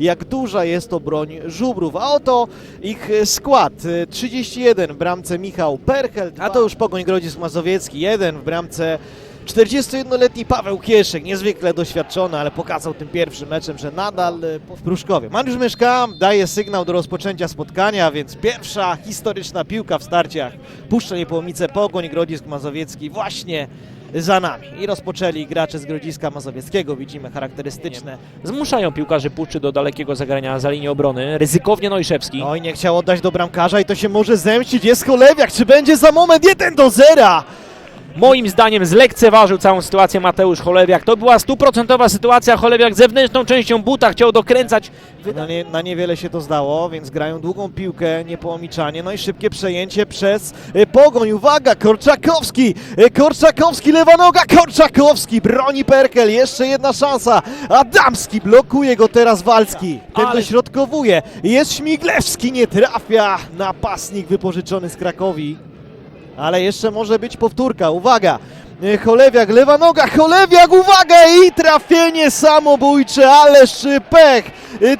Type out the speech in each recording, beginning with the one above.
jak duża jest to broń żubrów. A oto ich skład. E, 31 w bramce Michał Perchel, a to już Pogoń Grodzisk Mazowiecki, jeden w bramce 41-letni Paweł Kieszek, niezwykle doświadczony, ale pokazał tym pierwszym meczem, że nadal e, w Pruszkowie. Mariusz Myszka daje sygnał do rozpoczęcia spotkania, więc pierwsza historyczna piłka w starciach Puszcza Niepołomice, Pogoń Grodzisk Mazowiecki właśnie za nami. I rozpoczęli gracze z Grodziska Mazowieckiego, widzimy charakterystyczne. Zmuszają piłkarzy Puszczy do dalekiego zagrania za linię obrony. Ryzykownie Nojszewski. Oj, nie chciał oddać do bramkarza i to się może zemścić. Jest Cholewiak, czy będzie za moment 1 do 0? Moim zdaniem zlekceważył całą sytuację Mateusz Cholewiak. To była stuprocentowa sytuacja. Cholewiak zewnętrzną częścią buta chciał dokręcać. Na, nie, na niewiele się to zdało, więc grają długą piłkę, niepołomiczanie. No i szybkie przejęcie przez e, Pogoń. Uwaga, Korczakowski! e, Korczakowski, lewa noga, Korczakowski! Broni Perkel, jeszcze jedna szansa. Adamski blokuje go teraz Walski. Ten Ale- dośrodkowuje. Jest Śmiglewski, nie trafia. Napastnik wypożyczony z Krakowi. Ale jeszcze może być powtórka. Uwaga! Cholewiak, lewa noga, Cholewiak, uwaga! I trafienie samobójcze, ależ pech!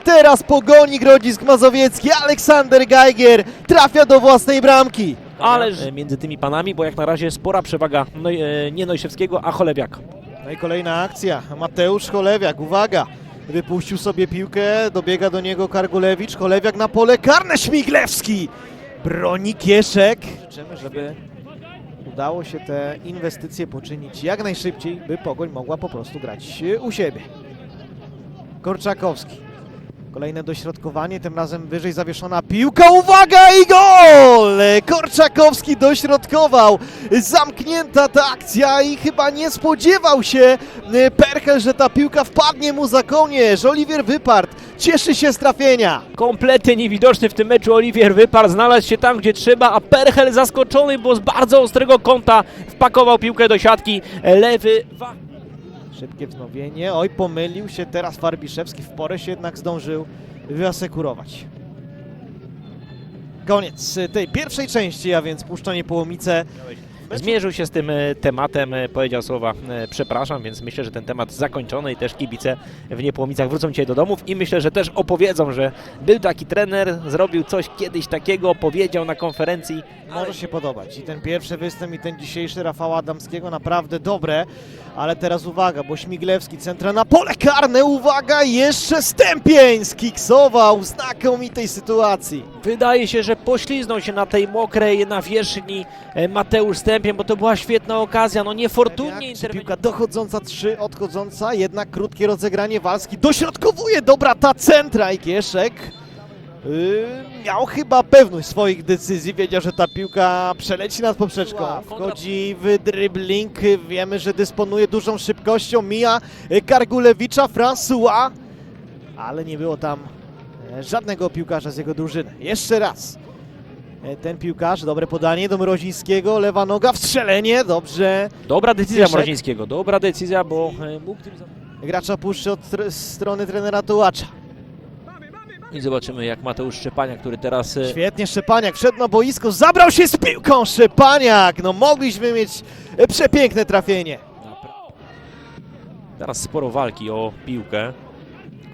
Teraz pogoni Grodzisk Mazowiecki, Aleksander Geiger trafia do własnej bramki. Ależ między tymi panami, bo jak na razie spora przewaga Noj, e, nie Nojszewskiego, a Cholewiak. No i kolejna akcja. Mateusz Cholewiak, uwaga! Wypuścił sobie piłkę, dobiega do niego Kargulewicz, Cholewiak na pole karne, Śmiglewski! Broni Kieszek. Życzymy, żeby udało się te inwestycje poczynić jak najszybciej, by Pogoń mogła po prostu grać u siebie. Korczakowski. Kolejne dośrodkowanie, tym razem wyżej zawieszona piłka. Uwaga i gol! Korczakowski dośrodkował. Zamknięta ta akcja i chyba nie spodziewał się e, Perchel, że ta piłka wpadnie mu za kołnierz. Oliwier Wypart cieszy się z trafienia. Kompletnie niewidoczny w tym meczu Oliwier Wypar znalazł się tam, gdzie trzeba, a Perchel zaskoczony, bo z bardzo ostrego kąta wpakował piłkę do siatki. Lewy Szybkie wznowienie. Oj, pomylił się teraz Farbiszewski. W porę się jednak zdążył wyasekurować. Koniec y, tej pierwszej części, a więc puszczanie połomice. Zmierzył się z tym e, tematem, e, powiedział słowa e, przepraszam, więc myślę, że ten temat zakończony i też kibice w Niepłomicach wrócą dzisiaj do domów i myślę, że też opowiedzą, że był taki trener, zrobił coś kiedyś takiego, powiedział na konferencji. Może się podobać. I ten pierwszy występ, i ten dzisiejszy Rafała Adamskiego naprawdę dobre. Ale teraz uwaga, bo Śmiglewski centra na pole karne. Uwaga, jeszcze Stępień skiksował w znakomitej sytuacji. Wydaje się, że pośliznął się na tej mokrej nawierzchni e, Mateusz Stępiem, bo to była świetna okazja, no niefortunnie interweniował. piłka dochodząca, trzy odchodząca, jednak krótkie rozegranie Walski dośrodkowuje, dobra ta centra i Kieszek miał chyba pewność swoich decyzji, wiedział, że ta piłka przeleci nad poprzeczką, wchodzi w dribbling, wiemy, że dysponuje dużą szybkością, mija Kargulewicza, François, ale nie było tam e, żadnego piłkarza z jego drużyny. Jeszcze raz. E, Ten piłkarz, dobre podanie do Mrozińskiego, lewa noga, wstrzelenie, dobrze. Dobra decyzja Kieszek. Mrozińskiego, dobra decyzja, bo e, mógł tym... za- Gracza puszczy od tr- strony trenera Tułacza. I zobaczymy jak Mateusz Szczepania, który teraz... e, Świetnie Szczepaniak wszedł na boisko, zabrał się z piłką Szczepaniak! No mogliśmy mieć e, przepiękne trafienie. Teraz sporo walki o piłkę.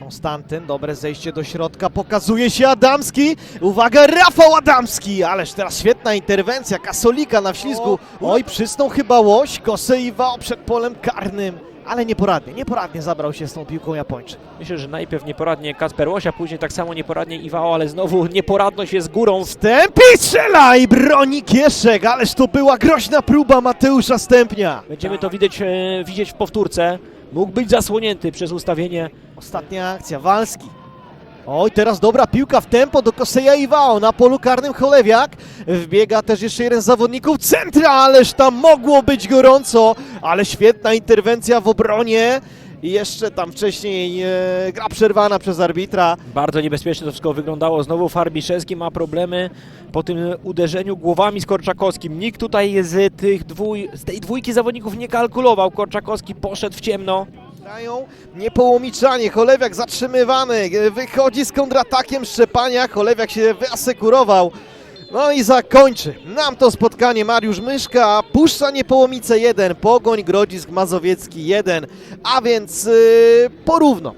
Konstantyn, dobre zejście do środka, pokazuje się Adamski. Uwaga, Rafał Adamski! Ależ teraz świetna interwencja Kasolika na wślizgu. Oj, przysnął chyba łoś, Koseiwał przed polem karnym. Ale nieporadnie, nieporadnie zabrał się z tą piłką Japończyk. Myślę, że najpierw nieporadnie Kasper Łosia, później tak samo nieporadnie Iwao, ale znowu nieporadność jest górą. Stępi strzela i broni Kieszek, ależ to była groźna próba Mateusza Stępnia. Będziemy to widzieć, e, widzieć w powtórce. Mógł być zasłonięty przez ustawienie. Ostatnia akcja, Walski. Oj, teraz dobra piłka w tempo do Koseja Iwao na polu karnym Cholewiak. Wbiega też jeszcze jeden z zawodników centra, ależ tam mogło być gorąco, ale świetna interwencja w obronie. I jeszcze tam wcześniej e, gra przerwana przez arbitra. Bardzo niebezpiecznie to wszystko wyglądało. Znowu Farbiszewski ma problemy po tym uderzeniu głowami z Korczakowskim. Nikt tutaj z, tych dwój, z tej dwójki zawodników nie kalkulował. Korczakowski poszedł w ciemno. Grają niepołomiczanie, Cholewiak zatrzymywany, wychodzi z kontratakiem Szczepania, Cholewiak się wyasekurował. No i zakończy nam to spotkanie Mariusz Myszka, Puszcza Niepołomice 1, Pogoń Grodzisk Mazowiecki 1, a więc yy, porówno